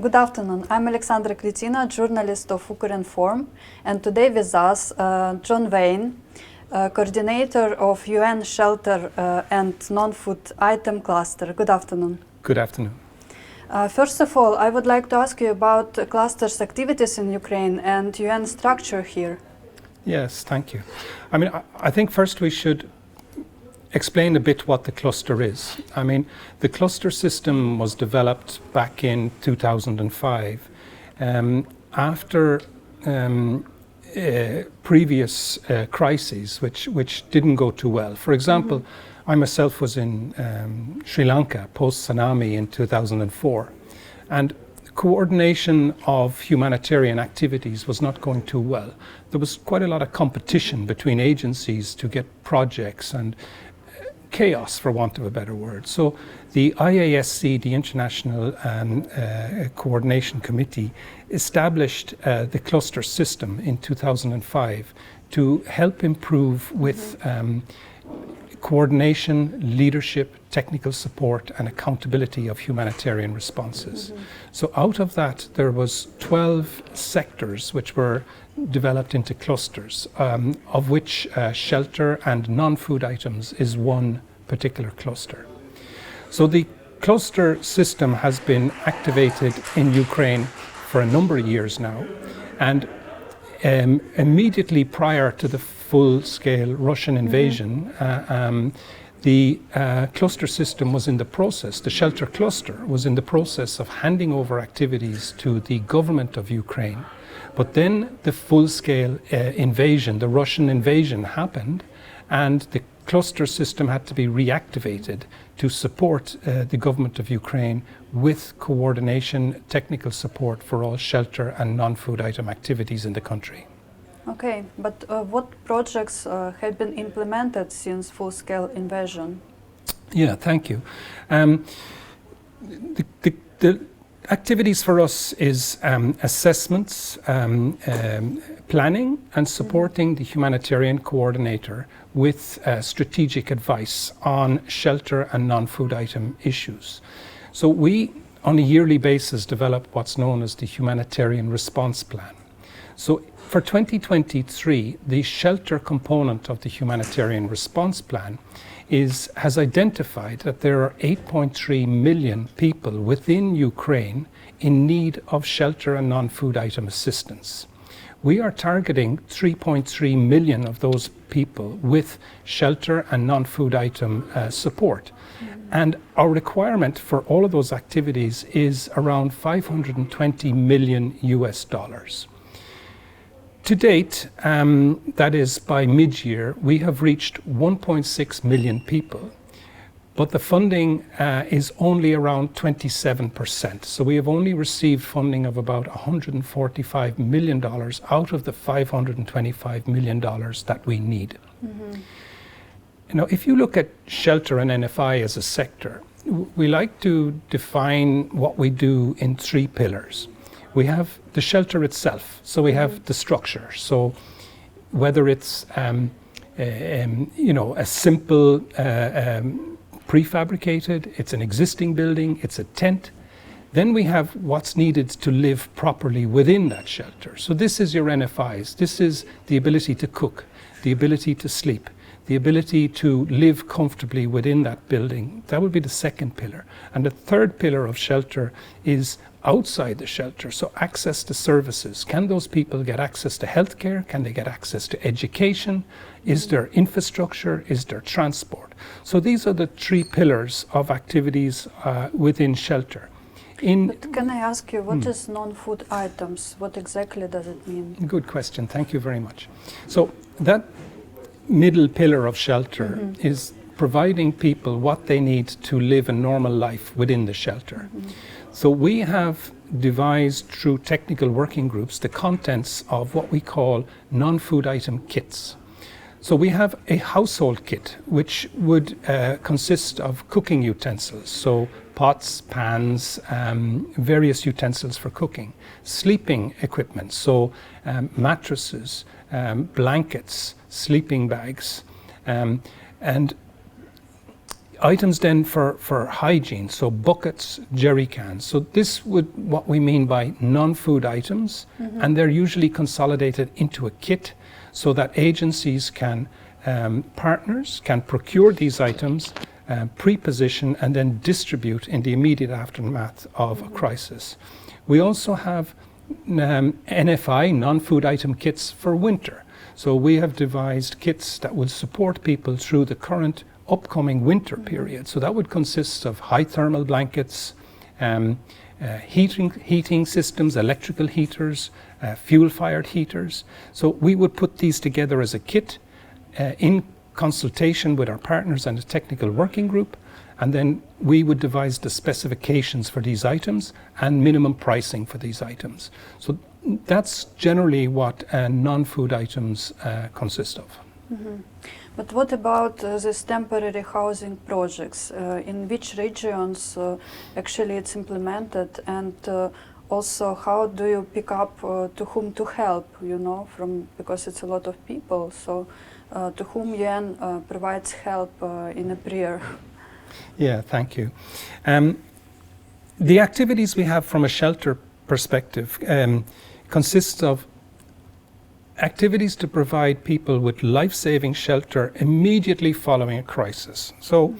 Good afternoon. I'm Alexandra Kritina, journalist of Ukrinform, and today with us uh, John Wayne, uh, coordinator of UN Shelter uh, and Non-Food Item Cluster. Good afternoon. Good afternoon. Uh, first of all, I would like to ask you about the cluster's activities in Ukraine and UN structure here. Yes, thank you. I mean, I, I think first we should explain a bit what the cluster is. I mean, the cluster system was developed back in 2005 um, after um, uh, previous uh, crises, which, which didn't go too well. For example, I myself was in um, Sri Lanka post tsunami in 2004, and coordination of humanitarian activities was not going too well. There was quite a lot of competition between agencies to get projects and chaos, for want of a better word. So the IASC, the International um, uh, Coordination Committee, established uh, the cluster system in 2005 to help improve with um, coordination, leadership, technical support, and accountability of humanitarian responses. Mm-hmm. So out of that, there was 12 sectors which were developed into clusters, um, of which uh, shelter and non-food items is one particular cluster. So the cluster system has been activated in Ukraine for a number of years now, and um, immediately prior to the full-scale Russian mm-hmm. invasion, mm-hmm. uh, um, the uh, cluster system was in the process, the shelter cluster was in the process of handing over activities to the government of Ukraine. But then the full scale uh, invasion, the Russian invasion happened, and the cluster system had to be reactivated to support uh, the government of Ukraine with coordination, technical support for all shelter and non food item activities in the country. Okay, but uh, what projects uh, have been implemented since full scale invasion? Yeah, thank you. Um, the, the, the, activities for us is um, assessments, um, um planning, and supporting the humanitarian coordinator with uh, strategic advice on shelter and non food item issues. So, we on a yearly basis develop what's known as the humanitarian response plan. So, for 2023, the shelter component of the humanitarian response plan is, has identified that there are 8.3 million people within Ukraine in need of shelter and non food item assistance. We are targeting 3.3 million of those people with shelter and non food item uh, support. Mm-hmm. And our requirement for all of those activities is around 520 million US dollars. To date, um, that is by mid year, we have reached 1.6 million people, but the funding uh, is only around 27%. So we have only received funding of about $145 million out of the $525 million that we need. Mm-hmm. You know, if you look at shelter and NFI as a sector, we like to define what we do in three pillars we have the shelter itself. So we have the structure. So whether it's um, um, you know a simple uh, um, prefabricated, it's an existing building, it's a tent. Then we have what's needed to live properly within that shelter. So this is your NFIs. This is the ability to cook, the ability to sleep, the ability to live comfortably within that building. That would be the second pillar. And the third pillar of shelter is outside the shelter. So, access to services. Can those people get access to healthcare? Can they get access to education? Is there infrastructure? Is there transport? So, these are the three pillars of activities uh, within shelter. In but can I ask you, what hmm. is non-food items? What exactly does it mean? Good question. Thank you very much. So that middle pillar of shelter mm-hmm. is providing people what they need to live a normal life within the shelter. Mm-hmm. So we have devised through technical working groups the contents of what we call non-food item kits. So we have a household kit which would uh, consist of cooking utensils, so pots, pans, um, various utensils for cooking, sleeping equipment, so um, mattresses, um, blankets, sleeping bags, um, and items then for, for hygiene, so buckets, jerry cans. So this would what we mean by non-food items, and they're usually consolidated into a kit so that agencies can um, partners can procure these items, um, pre-position, and then distribute in the immediate aftermath of a crisis. We also have um, NFI, non-food item kits for winter. So we have devised kits that will support people through the current upcoming winter period. So that would consist of high thermal blankets, um, uh, heating, heating systems, electrical heaters, uh, fuel-fired heaters. So we would put these together as a kit uh, in consultation with our partners and a technical working group, and then we would devise the specifications for these items and minimum pricing for these items. So that's generally what uh, non-food items uh, consist of. But what about uh, these temporary housing projects? Uh, in which regions uh, actually it's implemented, and uh, also how do you pick up uh, to whom to help? You know, from because it's a lot of people. So uh, to whom UN uh, provides help uh, in a prayer? Yeah, thank you. Um, the activities we have from a shelter perspective um, consists of activities to provide people with life-saving shelter immediately following a crisis. So,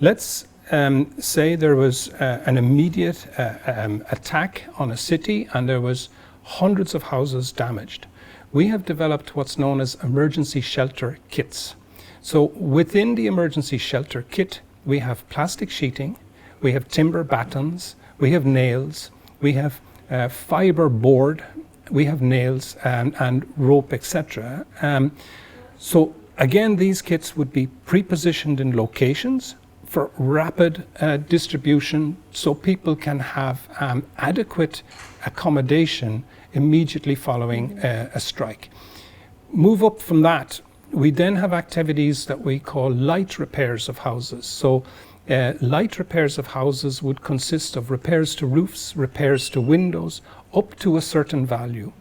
let's um, say there was uh, an immediate uh, um, attack on a city and there was hundreds of houses damaged. We have developed what's known as emergency shelter kits. So within the emergency shelter kit, we have plastic sheeting, we have timber battens, we have nails, we have uh, fiber board, we have nails and, and rope, etc. Um, so again, these kits would be pre-positioned in locations for rapid uh, distribution, so people can have um, adequate accommodation immediately following uh, a strike. Move up from that, we then have activities that we call light repairs of houses. So, uh, light repairs of houses would consist of repairs to roofs, repairs to windows, up to a certain value.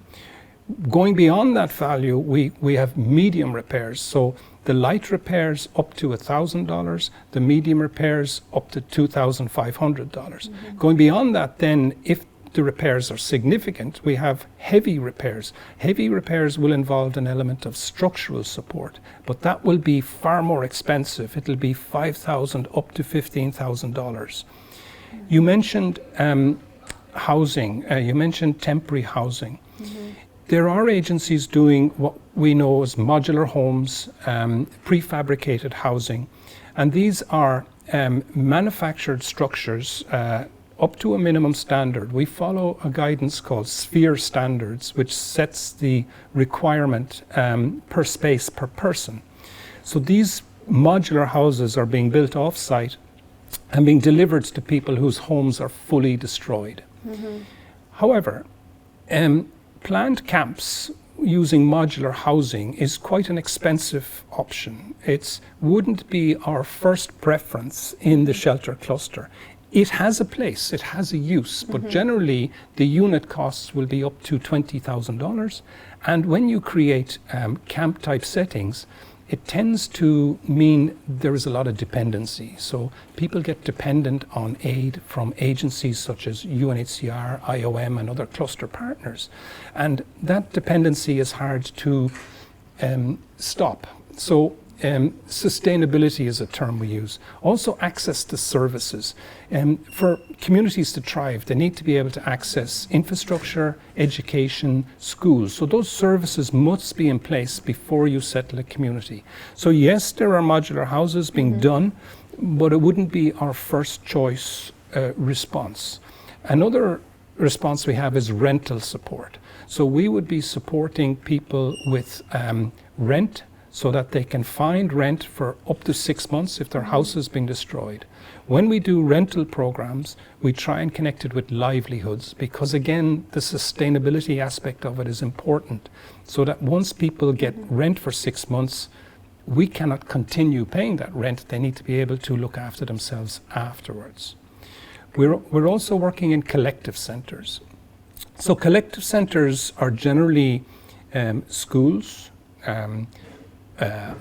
Going beyond that value, we, we have medium repairs. So, the light repairs up to $1,000, the medium repairs up to $2,500. dollars Going beyond that, then, if the repairs are significant, we have heavy repairs. Heavy repairs will involve an element of structural support, but that will be far more expensive. It'll be 5,000 up to $15,000. You mentioned um, housing, uh, you mentioned temporary housing. There are agencies doing what we know as modular homes, um, prefabricated housing, and these are um, manufactured structures uh, up to a minimum standard. We follow a guidance called Sphere Standards, which sets the requirement um, per space per person. So these modular houses are being built off site and being delivered to people whose homes are fully destroyed. However, um, planned camps using modular housing is quite an expensive option. It wouldn't be our first preference in the shelter cluster. It has a place, it has a use, but generally the unit costs will be up to $20,000. And when you create um, camp type settings, it tends to mean there is a lot of dependency. So people get dependent on aid from agencies such as UNHCR, IOM, and other cluster partners. And that dependency is hard to um, stop. So um, sustainability is a term we use. Also, access to services. Um, for communities to thrive, they need to be able to access infrastructure, education, schools. So, those services must be in place before you settle a community. So, yes, there are modular houses being done, but it wouldn't be our first choice uh, response. Another response we have is rental support. So, we would be supporting people with um, rent so that they can find rent for up to six months if their house has been destroyed. When we do rental programs, we try and connect it with livelihoods because, again, the sustainability aspect of it is important. So that once people get rent for six months, we cannot continue paying that rent. They need to be able to look after themselves afterwards. We're, we're also working in collective centres. So, collective centres are generally um, schools, um,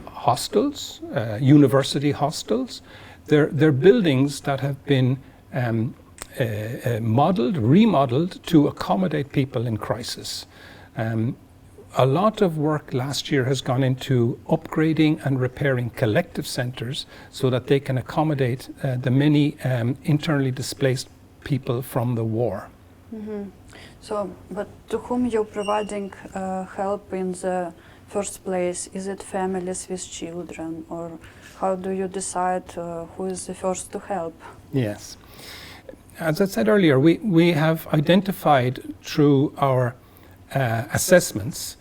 hostels, uh, university hostels. They're, they're buildings that have been um, uh, uh, modeled, remodeled to accommodate people in crisis. Um, a lot of work last year has gone into upgrading and repairing collective centres so that they can accommodate uh, the many um, internally displaced people from the war. So, but to whom you're providing uh, help in the first place? Is it families with children, or how do you decide uh, who is the first to help? Yes. As I said earlier, we, we have identified through our uh, assessments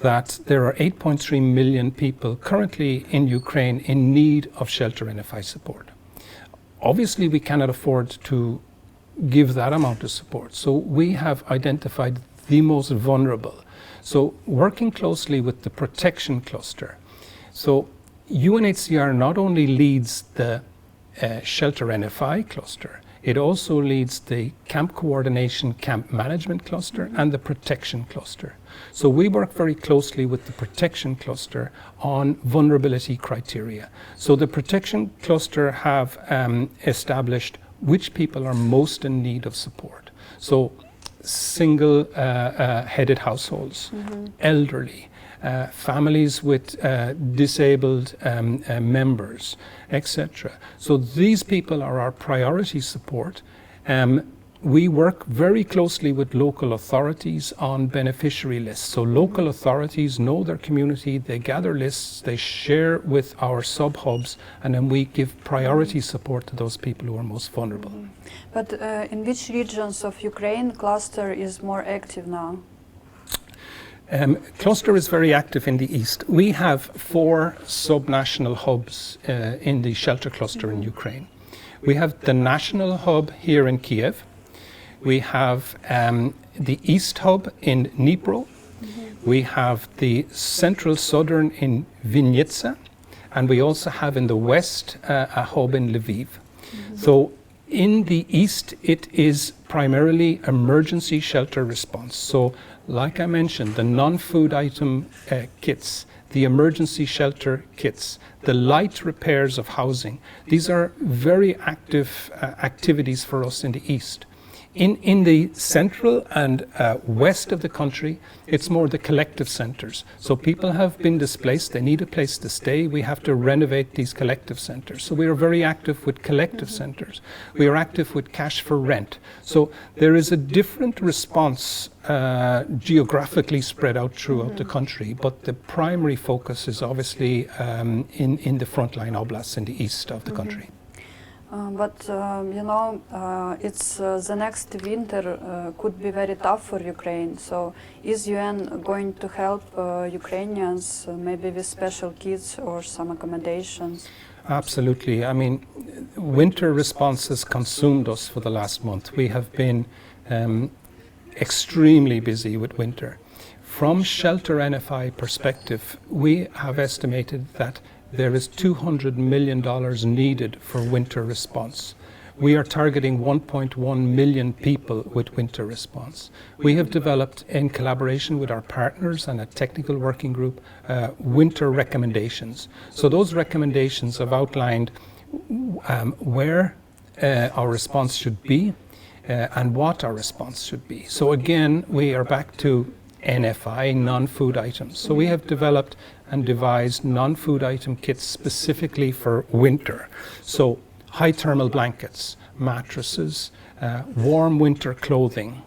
that there are 8.3 million people currently in Ukraine in need of shelter and NFI support. Obviously, we cannot afford to give that amount of support. So we have identified the most vulnerable. So working closely with the protection cluster. So UNHCR not only leads the uh, shelter NFI cluster, it also leads the camp coordination, camp management cluster, and the protection cluster. So we work very closely with the protection cluster on vulnerability criteria. So the protection cluster have um, established which people are most in need of support. So single uh, uh, headed households, elderly, uh, families with uh, disabled um, uh, members, etc. So these people are our priority support. Um, we work very closely with local authorities on beneficiary lists. So local authorities know their community, they gather lists, they share with our sub hubs, and then we give priority support to those people who are most vulnerable. But uh, in which regions of Ukraine cluster is more active now? Um, Cluster is very active in the east. We have four subnational hubs uh, in the shelter cluster in Ukraine. We have the national hub here in Kiev. We have um, the east hub in Dnipro. We have the central southern in Vinnytsia. And we also have in the west uh, a hub in Lviv. So in the east, it is primarily emergency shelter response. So, like I mentioned, the non food item uh, kits, the emergency shelter kits, the light repairs of housing, these are very active uh, activities for us in the east. In, in the central and uh, west of the country, it's more the collective centres. So people have been displaced, they need a place to stay. We have to renovate these collective centres. So we are very active with collective centres. We are active with cash for rent. So there is a different response uh, geographically spread out throughout the country, but the primary focus is obviously um, in, in the frontline oblasts in the east of the country. Uh, but um, you know, uh, it's uh, the next winter uh, could be very tough for Ukraine. So, is UN going to help uh, Ukrainians, uh, maybe with special kits or some accommodations? Absolutely. I mean, winter response has consumed us for the last month. We have been um, extremely busy with winter. From Shelter NFI perspective, we have estimated that there is $200 million needed for winter response. We are targeting 1.1 million people with winter response. We have developed, in collaboration with our partners and a technical working group, uh, winter recommendations. So those recommendations have outlined um, where uh, our response should be uh, and what our response should be. So again, we are back to NFI, non-food items. So we have developed and devised non-food item kits specifically for winter. So high thermal blankets, mattresses, uh, warm winter clothing,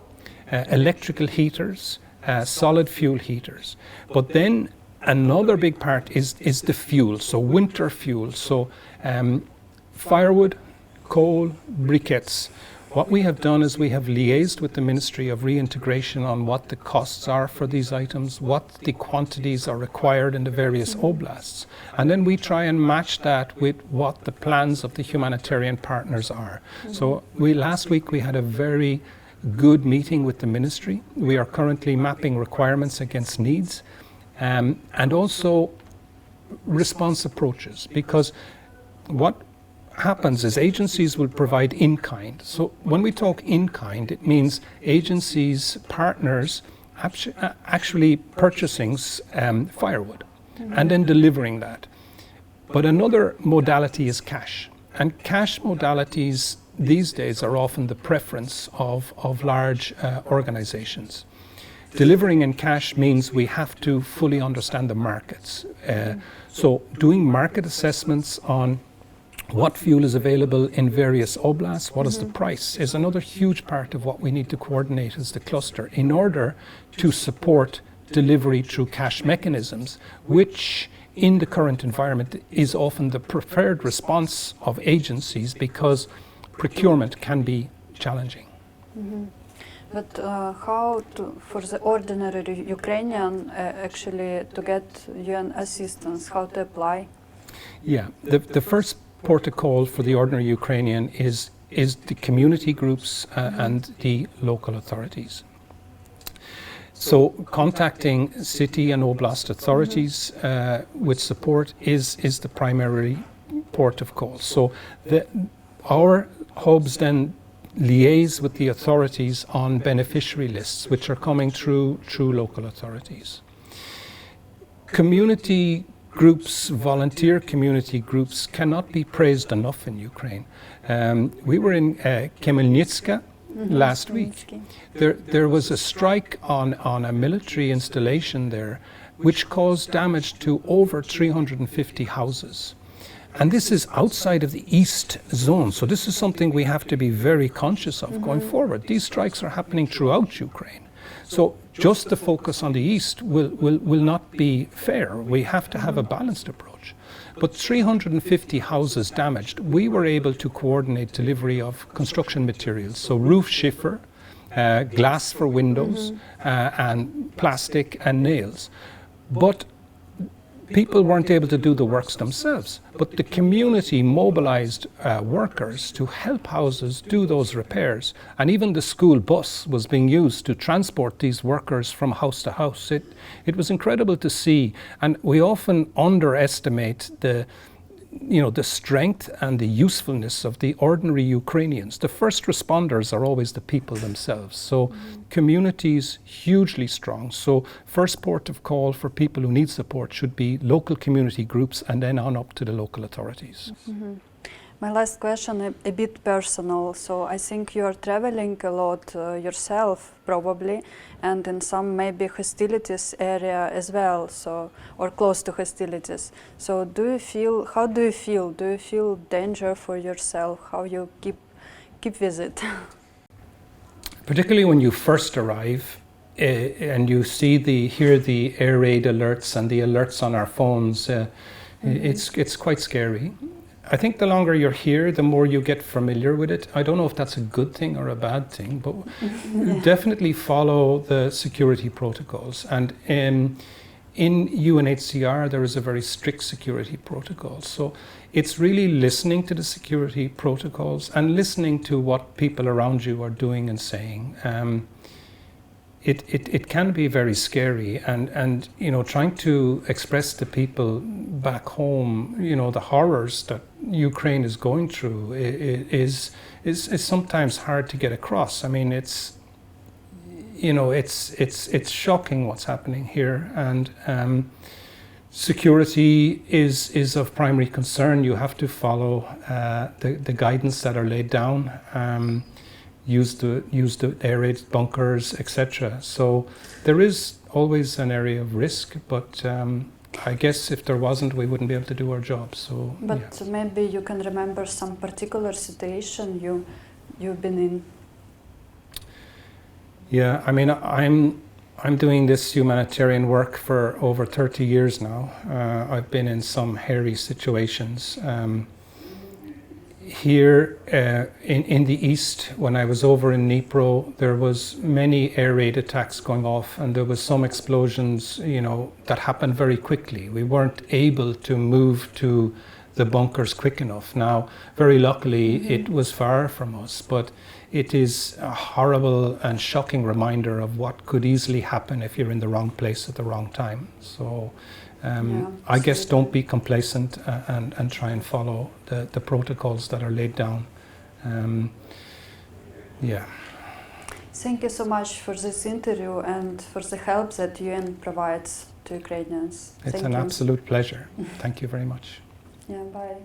uh, electrical heaters, uh, solid fuel heaters. But then another big part is, is the fuel, so winter fuel. So um, firewood, coal, briquettes. What we have done is we have liaised with the Ministry of Reintegration on what the costs are for these items, what the quantities are required in the various oblasts, and then we try and match that with what the plans of the humanitarian partners are. So we last week we had a very good meeting with the ministry. We are currently mapping requirements against needs, um, and also response approaches because what happens is agencies will provide in kind. So when we talk in kind, it means agencies, partners, uh, actually purchasing um, firewood and then delivering that. But another modality is cash. and cash modalities these days are often the preference of, of large uh, organizations. Delivering in cash means we have to fully understand the markets. Uh, so, doing market assessments on what fuel is available in various oblasts, what is the price, is another huge part of what we need to coordinate as the cluster in order to support delivery through cash mechanisms, which in the current environment is often the preferred response of agencies because procurement can be challenging. But uh, how to, for the ordinary Ukrainian uh, actually to get UN assistance, how to apply? Yeah, the, the first protocol for the ordinary Ukrainian is is the community groups uh, and the local authorities. So contacting city and oblast authorities uh, with support is is the primary port of call. So the, our hubs then liaise with the authorities on beneficiary lists, which are coming through through local authorities. Community groups, volunteer community groups, cannot be praised enough in Ukraine. Um, we were in uh, Kemelnitska mm-hmm. last week. There, there was a strike on, on a military installation there, which caused damage to over 350 houses. And this is outside of the east zone. So, this is something we have to be very conscious of mm-hmm. going forward. These strikes are happening throughout Ukraine. So, just the focus on the east will, will, will not be fair. We have to have a balanced approach. But 350 houses damaged, we were able to coordinate delivery of construction materials. So, roof schiffer, uh, glass for windows, uh, and plastic and nails. But people weren't able to do the works themselves, but the community mobilized uh, workers to help houses do those repairs. And even the school bus was being used to transport these workers from house to house. It, it was incredible to see. And we often underestimate the, you know, the strength and the usefulness of the ordinary Ukrainians. The first responders are always the people themselves. So communities hugely strong. So first port of call for people who need support should be local community groups and then on up to the local authorities. My last question, a, a bit personal. So I think you are traveling a lot uh, yourself, probably, and in some maybe hostilities area as well. So or close to hostilities. So do you feel? How do you feel? Do you feel danger for yourself? How you keep keep visit? particularly when you first arrive uh, and you see the hear the air raid alerts and the alerts on our phones uh, it's it's quite scary. I think the longer you're here the more you get familiar with it. I don't know if that's a good thing or a bad thing but definitely follow the security protocols. And um, in UNHCR, there is a very strict security protocol. So it's really listening to the security protocols and listening to what people around you are doing and saying. Um, it, it, it can be very scary and, and you know trying to express to people back home you know the horrors that Ukraine is going through is, is is sometimes hard to get across. I mean it's you know, it's it's it's shocking what's happening here, and um, security is is of primary concern. You have to follow uh, the the guidance that are laid down. Um, use the use the air raid bunkers, etc. So there is always an area of risk, but. Um, I guess if there wasn't, we wouldn't be able to do our job. So, but yeah. maybe you can remember some particular situation you you've been in. Yeah, I mean, I'm I'm doing this humanitarian work for over 30 years now. Uh, I've been in some hairy situations. Um, here uh, in in the east, when I was over in Dnipro, there was many air raid attacks going off, and there was some explosions, you know, that happened very quickly. We weren't able to move to the bunkers quick enough. Now, very luckily, it was far from us, but it is a horrible and shocking reminder of what could easily happen if you're in the wrong place at the wrong time. So, um, Yeah, I guess don't be complacent uh, and, and try and follow the, the protocols that are laid down. Um, yeah. Thank you so much for this interview and for the help that UN provides to Ukrainians. It's Thank an you. absolute pleasure. Thank you very much. Yeah, bye.